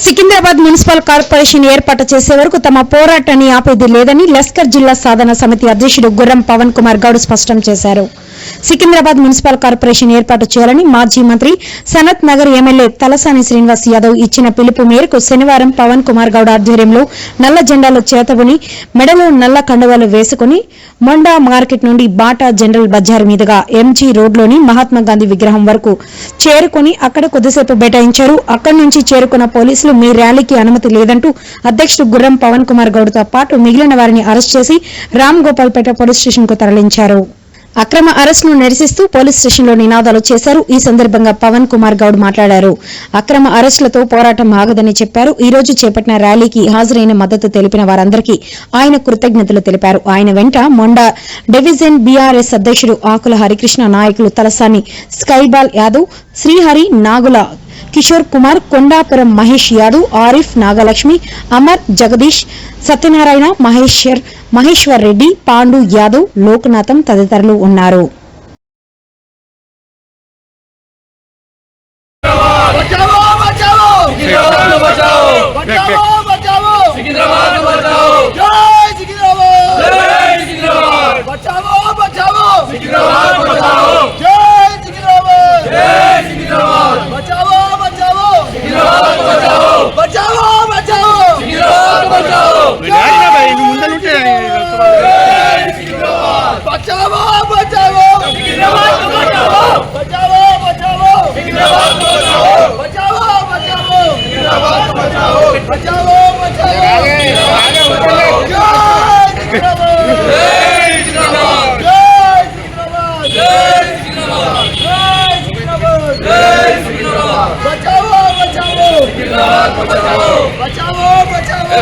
Secunderabad municipal corporation ఏర్పాటు చేసే వరకు తమ పోరాటాన్ని ఆపేది లేదని లస్కర్ జిల్లా సాధన సమితి అధ్యక్షుడు గుర్రం పవన్ కుమార్ గౌడ్ స్పష్టం చేశారు. సికింద్రాబాద్ మున్సిపల్ కార్పొరేషన్ ఏర్పాటు చేయాలని మాజీ మంత్రి సనత్ నగర్ ఎమ్మెల్యే తలసాని శ్రీనివాస్ యాదవ్ ఇచ్చిన పిలుపు మేరకు శనివారం పవన్ కుమార్ గౌడ్ ఆధ్వర్యంలో నల్ల జెండాలు చేతబుని మెడలో నల్ల కండువాలు వేసుకుని మొండా మార్కెట్ నుండి బాటా జనరల్ బజార్ మీదుగా ఎంజీ రోడ్లోని మహాత్మాగాంధీ విగ్రహం వరకు చేరుకుని అక్కడ కొద్దిసేపు బైఠాయించారు అక్కడి నుంచి చేరుకున్న పోలీసులు మీ ర్యాలీకి అనుమతి లేదంటూ అధ్యక్షుడు గుర్రం పవన్ కుమార్ గౌడ్తో పాటు మిగిలిన వారిని అరెస్ట్ చేసి రామ్ గోపాల్పేట పోలీస్ స్టేషన్కు తరలించారు. అక్రమ అరెస్టును నిరసిస్తూ పోలీస్ స్టేషన్లో నినాదాలు చేశారు. ఈ సందర్భంగా పవన్ కుమార్ గౌడ్ మాట్లాడారు. అక్రమ అరెస్టులతో పోరాటం ఆగదని చెప్పారు. ఈ రోజు చేపట్టిన ర్యాలీకి హాజరైన మద్దతు తెలిపిన వారందరికీ ఆయన కృతజ్ఞతలు తెలిపారు. ఆయన వెంట మొండా డివిజన్ బీఆర్ఎస్ అధ్యక్షుడు ఆకుల హరికృష్ణ నాయకులు తలసాని స్కైబాల్ యాదవ్ శ్రీహరి నాగుల కిషోర్ కుమార్ కొండాపురం మహేష్ యాదవ్ ఆరిఫ్ నాగలక్ష్మి అమర్ జగదీష్ సత్యనారాయణ మహేశ్వర్ మహేశ్వర్ రెడ్డి పాండు యాదవ్ లోకనాథం తదితరులు ఉన్నారు. બચાવો બચાવો.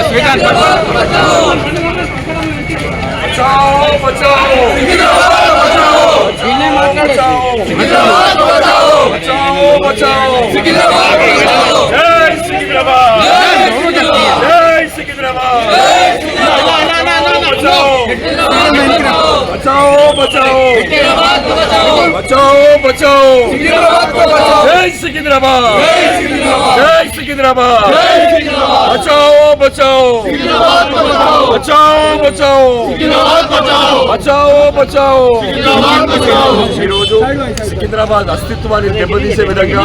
બચાવો બચાવો. बचाओ बचाओ सिकंदराबाद को बचाओ जय सिकंदराबाद जय सिकंदराबाद जय सिकंदराबाद बचाओ बचाओ सिकंदराबाद को बचाओ बचाओ बचाओ सिकंदराबाद बचाओ बचाओ बचाओ सिकंदराबाद बचाओ ఈరోజు సికింద్రాబాద్ అస్తిత్వాన్ని దెబ్బతీసే విధంగా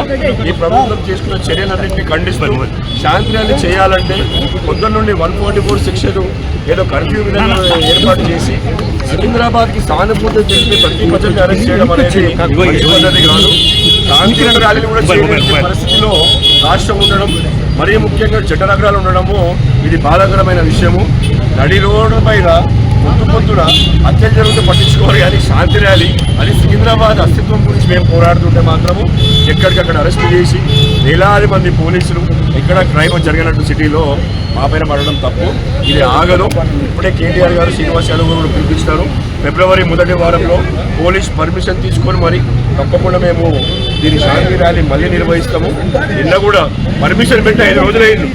ఈ ప్రభుత్వం చేసుకున్న చర్యలన్నింటినీ ఖండిస్తూ శాంతి ర్యాలీ చేయాలంటే పొద్దున్న నుండి వన్ ఫార్టీ ఫోర్ సెక్షన్ ఏదో కర్ఫ్యూ విధంగా ఏర్పాటు చేసి సికింద్రాబాద్కి సానుభూతి తెలిపి ప్రతి ప్రజల్ని అరెస్ట్ చేయడం అనేది పద్ధతి కాదు. శాంతి ర్యాలీలు కూడా చేయలేని పరిస్థితిలో రాష్ట్రం ఉండడం మరీ ముఖ్యంగా చెడ్డ నగరాలు ఉండడము ఇది బాధాకరమైన విషయము. నడి రోడ్డు పైన పొద్దు పొద్దున హత్యలు జరిగితే పట్టించుకోవాలి కానీ శాంతి ర్యాలీ అది సికింద్రాబాద్ అస్తిత్వం గురించి మేము పోరాడుతుంటే మాత్రము ఎక్కడికక్కడ అరెస్ట్ చేసి వేలాది మంది పోలీసులు ఎక్కడ క్రైమ్ జరిగినట్టు సిటీలో మా పైన పడడం తప్పు. ఇది ఆగదు. ఇప్పుడే కేటీఆర్ గారు శ్రీనివాస్ యాదవ్ గారు పిలిపిస్తారు ఫిబ్రవరి మొదటి వారంలో పోలీస్ పర్మిషన్ తీసుకొని మరి తప్పకుండా మేము దీని శాంతి ర్యాలీ మళ్ళీ నిర్వహిస్తాము. నిన్న కూడా పర్మిషన్ పెట్టి ఐదు రోజులు అయింది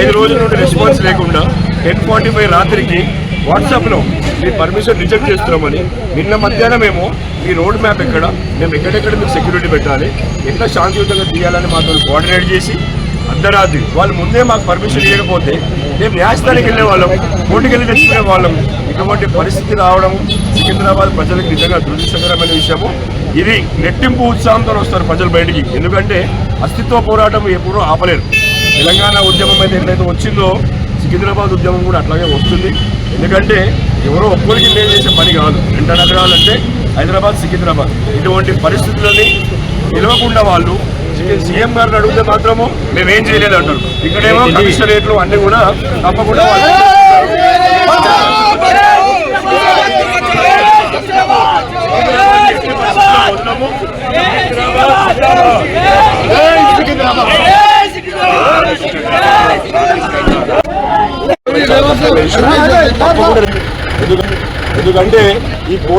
ఐదు రోజుల నుండి రెస్పాన్స్ లేకుండా టెన్ ఫార్టీ ఫైవ్ రాత్రికి వాట్సాప్లో మీ పర్మిషన్ రిజెక్ట్ చేస్తున్నామని నిన్న మధ్యాహ్నం మేము మీ రోడ్ మ్యాప్ ఎక్కడ మేము ఎక్కడెక్కడ మీకు సెక్యూరిటీ పెట్టాలి ఎట్లా శాంతియుతంగా తీయాలని మాతో కోఆర్డినేట్ చేసి అర్ధరాత్రి వాళ్ళు ముందే మాకు పర్మిషన్ ఇవ్వకపోతే మేము న్యాయస్థానికి వెళ్ళే వాళ్ళం కోర్టుకి వెళ్ళి తెచ్చుకునే వాళ్ళం. ఇటువంటి పరిస్థితి రావడం సికింద్రాబాద్ ప్రజలకు నిజంగా దురదృష్టకరమైన విషయము. ఇది రెట్టింపు ఉత్సాహంతో వస్తారు ప్రజలు బయటికి. ఎందుకంటే అస్తిత్వ పోరాటం ఎప్పుడూ ఆపలేరు. తెలంగాణ ఉద్యమం అయితే ఎట్లయితే వచ్చిందో సికింద్రాబాద్ ఉద్యమం కూడా అట్లాగే వస్తుంది. ఎందుకంటే ఎవరో ఒక్కరికి మేలు చేసే పని కాదు. రెండు నగరాలంటే హైదరాబాద్ సికింద్రాబాద్. ఇటువంటి పరిస్థితులని నిలవకుండా వాళ్ళు సీఎం గారిని అడిగితే మాత్రము మేమేం చేయలేదు అంటారు ఇక్కడేమో కమిషనరేట్లు అన్నీ కూడా తప్పకుండా వాళ్ళు తప్పకుండా ఎందుకంటే ఈ పోలీస్